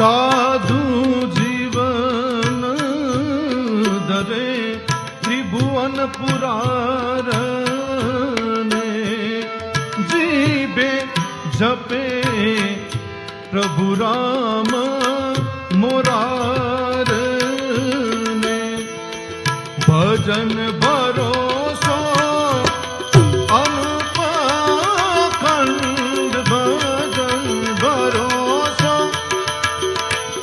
સાધુ જીવન દરે ત્રિભુવન પુરારને જીબે જપે પ્રભુ રામ મોરારને ભજન ભરોસો